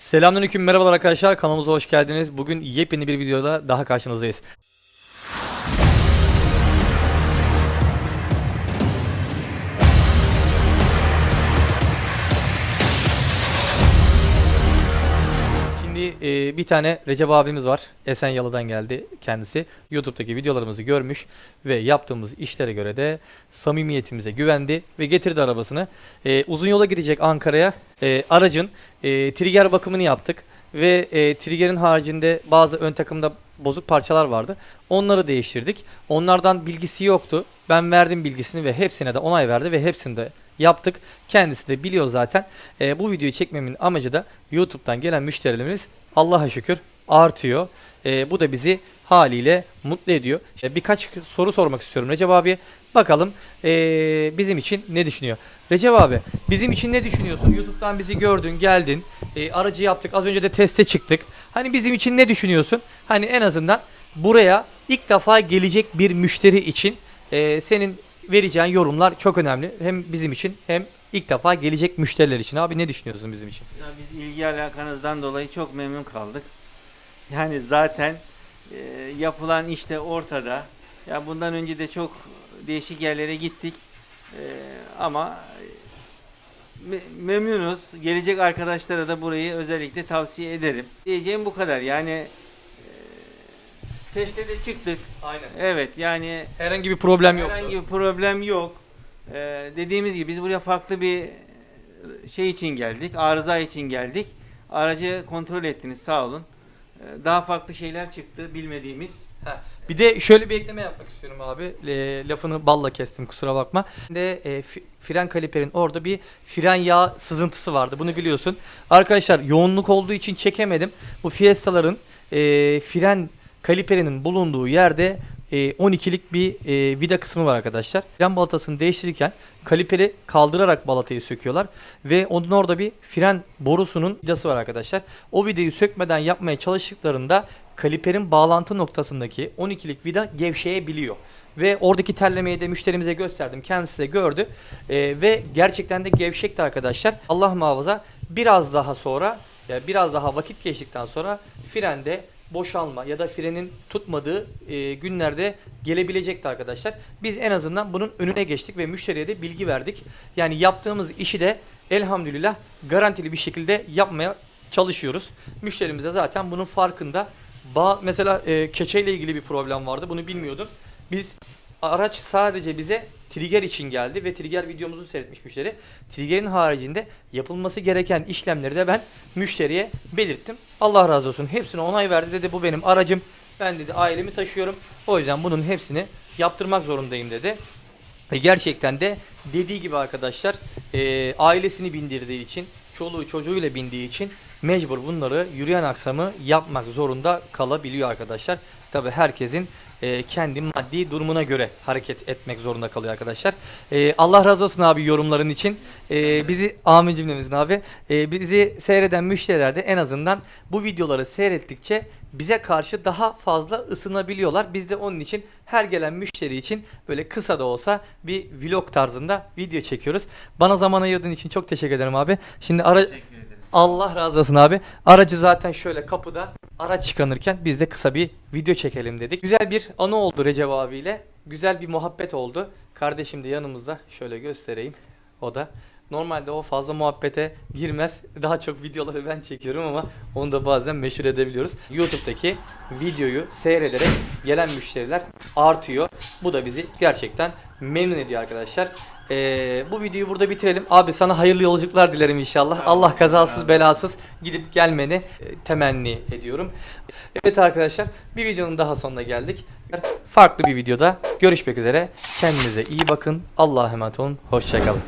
Selamünaleyküm merhabalar arkadaşlar kanalımıza hoş geldiniz. Bugün yepyeni bir videoda daha karşınızdayız. E, bir tane Recep abimiz var. Esenyalı'dan geldi kendisi. YouTube'daki videolarımızı görmüş ve yaptığımız işlere göre de samimiyetimize güvendi ve getirdi arabasını. E, uzun yola gidecek Ankara'ya. E, aracın e, trigger bakımını yaptık ve e, trigger'in haricinde bazı ön takımda bozuk parçalar vardı. Onları değiştirdik. Onlardan bilgisi yoktu. Ben verdim bilgisini ve hepsine de onay verdi ve hepsini de yaptık. Kendisi de biliyor zaten. E, bu videoyu çekmemin amacı da YouTube'dan gelen müşterilerimiz Allah'a şükür artıyor. E, bu da bizi haliyle mutlu ediyor. İşte birkaç soru sormak istiyorum Recep abiye. Bakalım e, bizim için ne düşünüyor? Recep abi bizim için ne düşünüyorsun? YouTube'dan bizi gördün geldin. E, aracı yaptık az önce de teste çıktık. Hani bizim için ne düşünüyorsun? Hani en azından buraya ilk defa gelecek bir müşteri için e, senin vereceğin yorumlar çok önemli. Hem bizim için hem ilk defa gelecek müşteriler için. Abi ne düşünüyorsun bizim için? Ya biz ilgi alakanızdan dolayı çok memnun kaldık. Yani zaten e, yapılan işte ortada. Ya bundan önce de çok değişik yerlere gittik. E, ama me- memnunuz. Gelecek arkadaşlara da burayı özellikle tavsiye ederim. Diyeceğim bu kadar. Yani e, teste de çıktık. Aynen. Evet yani Herhangi bir problem yok. Herhangi bir problem yok. Ee, dediğimiz gibi biz buraya farklı bir şey için geldik. Arıza için geldik. Aracı kontrol ettiniz sağ olun. Ee, daha farklı şeyler çıktı bilmediğimiz. Bir de şöyle bir ekleme yapmak istiyorum abi. E, lafını balla kestim kusura bakma. De e, fren kaliperin orada bir fren yağ sızıntısı vardı. Bunu biliyorsun. Arkadaşlar yoğunluk olduğu için çekemedim. Bu Fiesta'ların e, fren kaliperinin bulunduğu yerde 12'lik bir e, vida kısmı var arkadaşlar. Fren balatasını değiştirirken kaliperi kaldırarak balatayı söküyorlar ve onun orada bir fren borusunun vidası var arkadaşlar. O vidayı sökmeden yapmaya çalıştıklarında kaliperin bağlantı noktasındaki 12'lik vida gevşeyebiliyor. Ve oradaki terlemeyi de müşterimize gösterdim. Kendisi de gördü. E, ve gerçekten de gevşekti arkadaşlar. Allah muhafaza biraz daha sonra yani biraz daha vakit geçtikten sonra frende boşalma ya da frenin tutmadığı e, günlerde gelebilecekti arkadaşlar. Biz en azından bunun önüne geçtik ve müşteriye de bilgi verdik. Yani yaptığımız işi de elhamdülillah garantili bir şekilde yapmaya çalışıyoruz. Müşterimiz de zaten bunun farkında. Ba mesela e, keçeyle ilgili bir problem vardı. Bunu bilmiyordum. Biz araç sadece bize trigger için geldi ve trigger videomuzu seyretmiş müşteri. Trigger'in haricinde yapılması gereken işlemleri de ben müşteriye belirttim. Allah razı olsun. Hepsine onay verdi dedi. Bu benim aracım. Ben dedi ailemi taşıyorum. O yüzden bunun hepsini yaptırmak zorundayım dedi. Ve gerçekten de dediği gibi arkadaşlar e, ailesini bindirdiği için, çoluğu çocuğuyla bindiği için mecbur bunları yürüyen aksamı yapmak zorunda kalabiliyor arkadaşlar. Tabi herkesin e, kendi maddi durumuna göre hareket etmek zorunda kalıyor arkadaşlar. E, Allah razı olsun abi yorumların için. E, bizi amin cümlemizin abi. E, bizi seyreden müşteriler de en azından bu videoları seyrettikçe bize karşı daha fazla ısınabiliyorlar. Biz de onun için her gelen müşteri için böyle kısa da olsa bir vlog tarzında video çekiyoruz. Bana zaman ayırdığın için çok teşekkür ederim abi. Şimdi ara. Allah razı olsun abi. Aracı zaten şöyle kapıda araç çıkanırken biz de kısa bir video çekelim dedik. Güzel bir anı oldu Recep abiyle. Güzel bir muhabbet oldu. Kardeşim de yanımızda. Şöyle göstereyim. O da. Normalde o fazla muhabbete girmez. Daha çok videoları ben çekiyorum ama onu da bazen meşhur edebiliyoruz. YouTube'daki videoyu seyrederek gelen müşteriler artıyor. Bu da bizi gerçekten memnun ediyor arkadaşlar. Ee, bu videoyu burada bitirelim. Abi sana hayırlı yolculuklar dilerim inşallah. Allah kazasız belasız gidip gelmeni e, temenni ediyorum. Evet arkadaşlar bir videonun daha sonuna geldik. Farklı bir videoda görüşmek üzere. Kendinize iyi bakın. Allah'a emanet olun. Hoşçakalın.